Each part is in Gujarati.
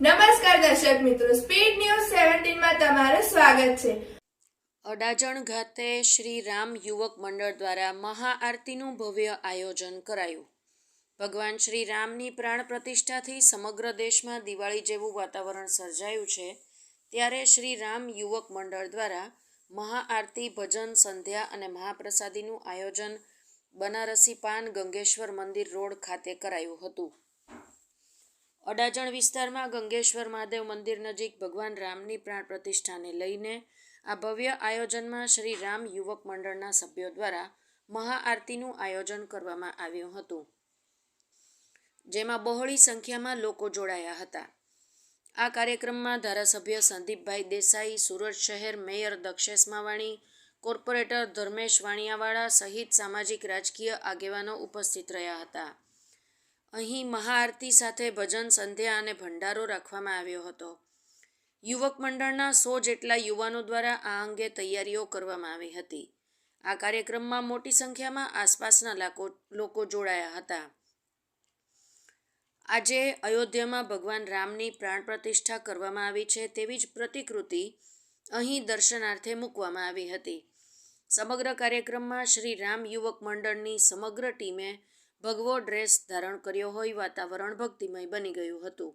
નમસ્કાર દર્શક મિત્રો સ્પીડ ન્યૂઝ સેવન્ટીનમાં તમારું સ્વાગત છે. અડાજણ ખાતે શ્રી રામ યુવક મંડળ દ્વારા મહાઆરતીનું ભવ્ય આયોજન કરાયું. ભગવાન શ્રી રામની પ્રાણ પ્રતિષ્ઠાથી સમગ્ર દેશમાં દિવાળી જેવું વાતાવરણ સર્જાયું છે, ત્યારે શ્રી રામ યુવક મંડળ દ્વારા મહાઆરતી, ભજન, સંધ્યા અને મહાપ્રસાદીનું આયોજન બનારસી પાન ગંગેશ્વર મંદિર રોડ ખાતે કરાયું હતું. અડાજણ વિસ્તારમાં ગંગેશ્વર મહાદેવ મંદિર નજીક ભગવાન રામની પ્રાણ પ્રતિષ્ઠાને લઈને આ ભવ્ય આયોજનમાં શ્રી રામ યુવક મંડળના સભ્યો દ્વારા મહાઆરતીનું આયોજન કરવામાં આવ્યું હતું, જેમાં બહોળી સંખ્યામાં લોકો જોડાયા હતા. આ કાર્યક્રમમાં ધારાસભ્ય સંદીપભાઈ દેસાઈ, સુરત શહેર મેયર દક્ષેશ માવાણી, કોર્પોરેટર ધર્મેશ વાણિયાવાળા સહિત સામાજિક રાજકીય આગેવાનો ઉપસ્થિત રહ્યા હતા. અહીં મહાઆરતી સાથે ભજન, સંધ્યા અને ભંડારો રાખવામાં આવ્યો હતો. યુવક મંડળના સો જેટલા યુવાનો દ્વારા આ અંગે તૈયારીઓ કરવામાં આવી હતી. આ કાર્યક્રમમાં મોટી સંખ્યામાં આસપાસના લાકો- જોડાયા હતા. આજે અયોધ્યામાં ભગવાન રામની પ્રાણ પ્રતિષ્ઠા કરવામાં આવી છે તેવી જ પ્રતિકૃતિ અહીં દર્શનાર્થે મૂકવામાં આવી હતી. સમગ્ર કાર્યક્રમમાં શ્રી રામ યુવક મંડળની સમગ્ર ટીમે ભગવો ડ્રેસ ધારણ કર્યો હોય, વાતાવરણ ભક્તિમય બની ગયું હતું.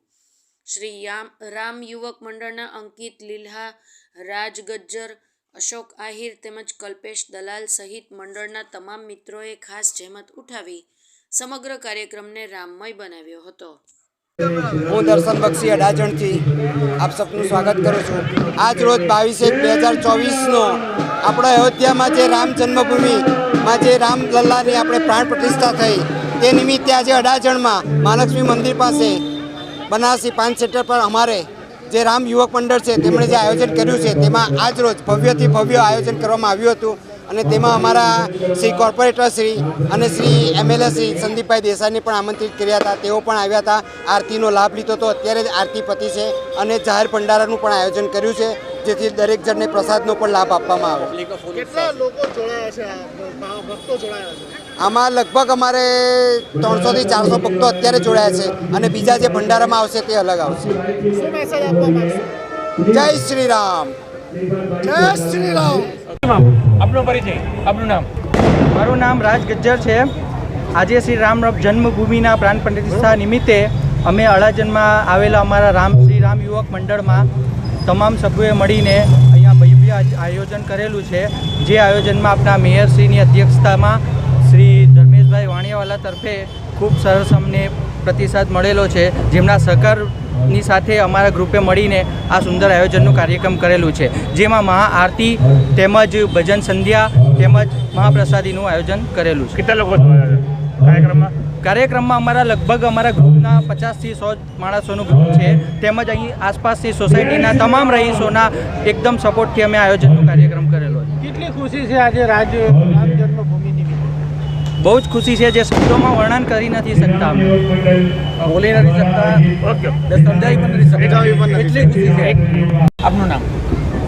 શ્રી યામ, રામ યુવક મંડળના અંકિત, લીલ્હા રાજ ગજ્જર અશોક આહિર તેમજ કલ્પેશ દલાલ સહિત મંડળના તમામ મિત્રોએ ખાસ જહેમત ઉઠાવી સમગ્ર કાર્યક્રમને રામમય બનાવ્યો હતો. હું દર્શન બક્ષી અડાજણથી આપ સૌનું સ્વાગત કરું છું. આજ રોજ બાવીસ એક બે હજાર ચોવીસનો આપણા અયોધ્યામાં જે રામ જન્મભૂમિમાં જે રામલલ્લાની આપણે પ્રાણ પ્રતિષ્ઠા થઈ, તે નિમિત્તે આજે અડાજણમાં મહાલક્ષ્મી મંદિર પાસે બનારસી પાન સેન્ટર પર અમારે જે રામ યુવક મંડળ છે, તેમણે જે આયોજન કર્યું છે, તેમાં આજ રોજ ભવ્યથી ભવ્ય આયોજન કરવામાં આવ્યું હતું. અને તેમાં અમારા શ્રી કોર્પોરેટર શ્રી અને શ્રી એમએલએ શ્રી સંદીપભાઈ દેસાઈને પણ આમંત્રિત કર્યા હતા. તેઓ પણ આવ્યા હતા. આરતીનો લાભ લીધો હતો. અત્યારે જ આરતી પતિ છે અને જાહેર ભંડારાનું પણ આયોજન કર્યું છે જેથી દરેક જણને પ્રસાદનો પણ લાભ આપવામાં આવે. કેટલા લોકો જોડાયા છે ભક્તો જોડાયા છે? આમાં લગભગ અમારે ત્રણસોથી ચારસો ભક્તો અત્યારે જોડાયા છે અને બીજા જે ભંડારામાં આવશે તે અલગ આવશે. જય શ્રી રામ. જય શ્રી રામ. આપનો પરિચય, આપનું નામ? મારું નામ રાજ ગજ્જર છે. આજે શ્રી રામ જન્મભૂમિના પ્રાણ પ્રતિષ્ઠા નિમિત્તે અમે અડાજનમાં આવેલા અમારા રામ, શ્રી રામ યુવક મંડળમાં તમામ સભ્યોએ મળીને અહીંયા ભવ્ય આયોજન કરેલું છે. જે આયોજનમાં આપણા મેયરશ્રીની અધ્યક્ષતામાં શ્રી ધર્મેશભાઈ વાણિયાવાલા તરફે ખૂબ સરસ અમને પ્રતિસાદ મળેલો છે જેમના સહકારની સાથે અમારા ગ્રુપે મળીને આ સુંદર આયોજનનું કાર્યક્રમ કરેલું છે. જેમાં મહાઆરતી તેમજ ભજન સંધ્યા તેમજ મહાપ્રસાદીનું આયોજન કરેલું છે. કેટલા લોકો કાર્યક્રમમાં? કાર્યક્રમમાં અમારા લગભગ અમારા ગ્રુપના પચાસથી સો માણસોનું ગ્રુપ છે તેમજ અહીં આસપાસની સોસાયટીના તમામ રહીશોના એકદમ સપોર્ટથી અમે આયોજનનો કાર્યક્રમ કરેલો છે. કેટલી ખુશી છે આજે રાજ રામ જન્મભૂમિ નિમિત્તે બહુ જ ખુશી છે જે શબ્દોમાં વર્ણન કરી નથી શકતા અમે. બોલી નથી શકતા ઓકે. સમજાવી પણ નથી શકતા. એટલી ખુશી છે. આપનું નામ?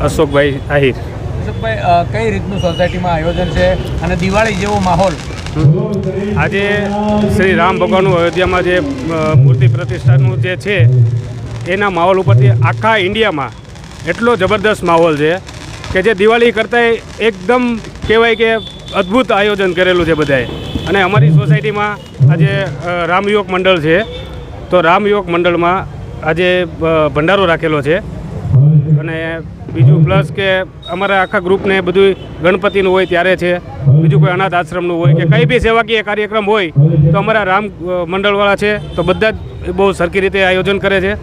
અશોકભાઈ આહિર. અશોકભાઈ કઈ રીતનું સોસાયટીમાં આયોજન છે અને દિવાળી જેવો માહોલ? આજે શ્રી રામ ભગવાનનું અયોધ્યામાં જે મૂર્તિ પ્રતિષ્ઠાનું જે છે એના માહોલ ઉપરથી આખા ઇન્ડિયામાં એટલો જબરદસ્ત માહોલ છે કે જે દિવાળી કરતાંય એકદમ કહેવાય કે અદ્ભુત આયોજન કરેલું છે બધાએ. અને અમારી સોસાયટીમાં આજે રામયોગ મંડળ છે. તો રામ યુવક મંડળમાં આજે ભંડારો રાખેલો છે. અને બીજું પ્લસ કે અમારા આખા ગ્રુપને બધું ગણપતિનું હોય ત્યારે છે. બીજું કોઈ અનાથ આશ્રમનું હોય કે કંઈ બી સેવાકીય કાર્યક્રમ હોય, તો અમારા રામ મંડળવાળા છે. તો બધા જ બહુ સરખી રીતે આયોજન કરે છે.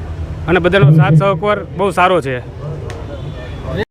અને બધાનો સાથ સહકાર બહુ સારો છે.